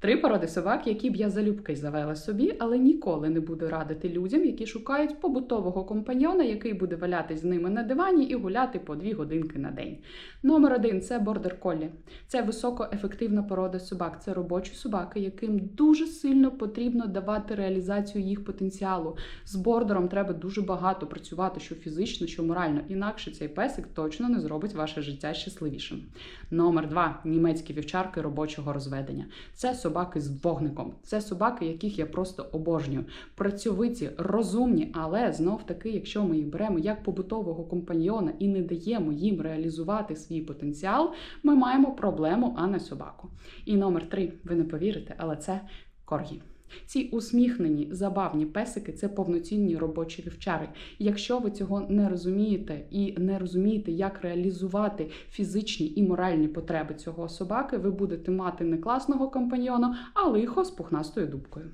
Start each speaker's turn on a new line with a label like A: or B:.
A: Три породи собак, які б я залюбки завела собі, але ніколи не буду радити людям, які шукають побутового компаньйона, який буде валятись з ними на дивані і гуляти по дві годинки на день. Номер один це бордер колі. Це високоефективна порода собак. Це робочі собаки, яким дуже сильно потрібно давати реалізацію їх потенціалу. З бордером треба дуже багато працювати, що фізично, що морально. Інакше цей песик точно не зробить ваше життя щасливішим. Номер два німецькі вівчарки робочого розведення. Це собаки з вогником. Це собаки, яких я просто обожнюю. Працьовиті, розумні, але знов таки, якщо ми їх беремо як побутового компаньйона і не даємо їм реалізувати свій потенціал, ми маємо проблему, а не собаку. І номер три, ви не повірите, але це коргі. Ці усміхнені, забавні песики це повноцінні робочі вівчари. Якщо ви цього не розумієте і не розумієте, як реалізувати фізичні і моральні потреби цього собаки, ви будете мати не класного компаньйона, а лихо з пухнастою дубкою.